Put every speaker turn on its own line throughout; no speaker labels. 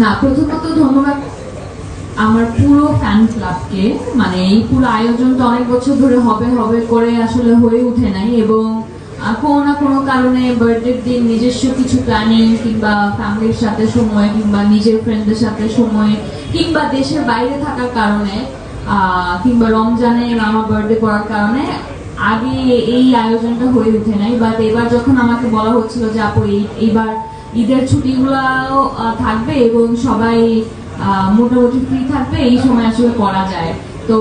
না, প্রথমত ধন্যবাদ আমার পুরো ফ্যান ক্লাবকে মানে এই পুরো আয়োজনটা অনেক বছর ধরে হবে হবে করে আসলে হয়ে ওঠে নাই এবং কোনো না কোনো কারণে বার্থডের দিন নিজস্ব কিছু প্ল্যানিং কিংবা ফ্যামিলির সাথে সময় কিংবা নিজের ফ্রেন্ডদের সাথে সময় কিংবা দেশের বাইরে থাকার কারণে কিংবা রমজানে আমার বার্থডে করার কারণে আগে এই আয়োজনটা হয়ে উঠে নাই। বাট এবার যখন আমাকে বলা হচ্ছিল যে, আপু এইবার ঈদের ছুটিগুলাও থাকবে এবং সবাই মোটামুটি ফ্রি থাকবে, এই সময় আসলে করা যায়। তো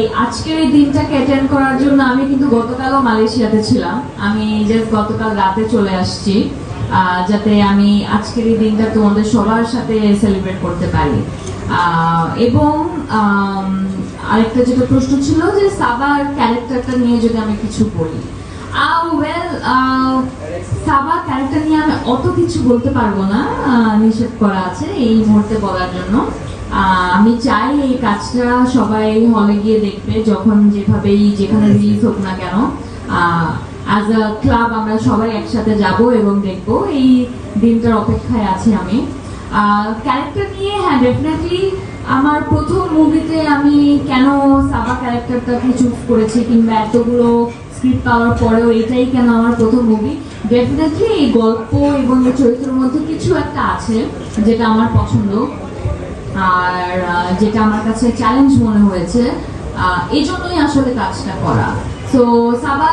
এই আজকের এই দিনটাকে অ্যাটেন্ড করার জন্য আমি কিন্তু গতকালও মালয়েশিয়াতে ছিলাম। আমি জাস্ট গতকাল রাতে চলে আসছি যাতে আমি আজকের এই দিনটা তোমাদের সবার সাথে সেলিব্রেট করতে পারি। এবং আরেকটা যেটা প্রশ্ন ছিল যে সাবার ক্যারেক্টারটা নিয়ে যদি আমি কিছু বলি। ওয়েল সাবা ক্যারেক্টার নিয়ে আমি অত কিছু বলতে পারব না নিষেধ করা আছে এই মুহূর্তে বলার জন্য। আমি চাই এই কাজটা সবাই হলে গিয়ে দেখবে যখন যেভাবেই, যেখানে রিলিজ হোক না কেন। অ্যাজ আ ক্লাব আমরা সবাই একসাথে যাব এবং দেখব। এই দিনটার অপেক্ষায় আছি আমি। ক্যারেক্টার নিয়ে হ্যাঁ ডেফিনেটলি আমার প্রথম মুভিতে আমি কেন সাবা ক্যারেক্টারটাকে চুজ করেছি কিংবা এতগুলো স্ক্রিপ্ট পাওয়ার পরেও এটাই কেন আমার প্রথম মুভি ডেফিনেটলি এই গল্প এবং এই চরিত্রের মধ্যে কিছু একটা আছে যেটা আমার পছন্দ। আর যেটা আমার কাছে চ্যালেঞ্জ মনে হয়েছে। এই জন্যই আসলে কাজটা করা। তো সাবা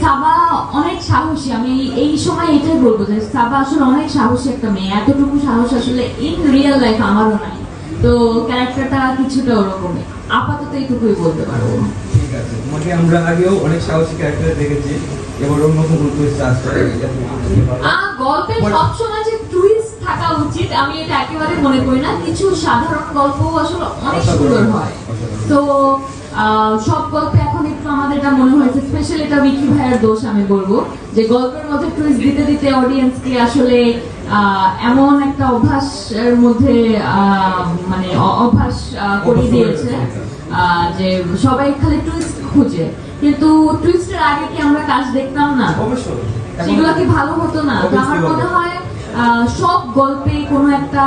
সাবা অনেক সাহসী। আমি এই- এই সময় এটাই বলব যে সাবা আসলে অনেক সাহসী একটা মেয়ে। এতটুকু সাহস আসলে ইন রিয়েল লাইফ আমারও নাই। তো ক্যারেক্টারটা কিছুটা ওরকমই। আপাতত এইটুকুই বলতে পারব।
ঠিক আছে। তোমাকে আমরা আগেও অনেক সাহসী ক্যারেক্টার দেখেছি এবার অন্য নতুন টুইস্ট
গল্পে সবসময় যে টুইস্ট থাকা উচিত আমি এটা একেবারে মনে করি না। কিছু সাধারণ গল্প আসলে অনেক সুন্দর হয়। তো সব গল্পে এখন একটু আমাদের এটা মনে হয়েছে স্পেশালি এটা বিকি ভাইয়ের দোষ আমি বলব যে গল্পের মধ্যে টুইস্ট দিতে দিতে অডিয়েন্সকে আসলে আহ, এমন একটা অভ্যাসের মধ্যে আহ, মানে অভ্যাস করিয়ে দিয়েছে। যে সবাই খালি টুইস্ট খুঁজে। কিন্তু টুইস্টের আগে কি আমরা কাজ দেখতাম না? সেগুলো কি ভালো হতো না? আমার মনে হয় সব গল্পে কোনো একটা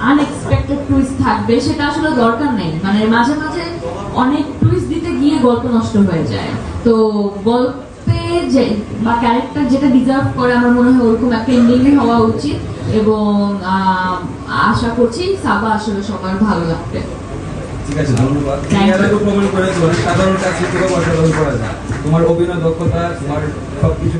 আনএক্সপেক্টেড টুইস্ট থাকবে সেটা আসলে দরকার নেই। মানে মাঝে মাঝে অনেক টুইস্ট দিতে গিয়ে গল্প নষ্ট হয়ে যায়। তো গল্পে যে বা ক্যারেক্টার যেটা ডিজার্ভ করে আমার মনে হয় ওরকম একটা এন্ডিং হওয়া উচিত। এবং আহ, আশা করছি সাবা আসলে সবার ভালো লাগবে।
ঠিক আছে ধন্যবাদ তুমি. এর আগে প্রমাণ করেছ সাধারণ কাজ থেকে অসাধারণ করা যায় তোমার অভিনয় দক্ষতা তোমার সবকিছু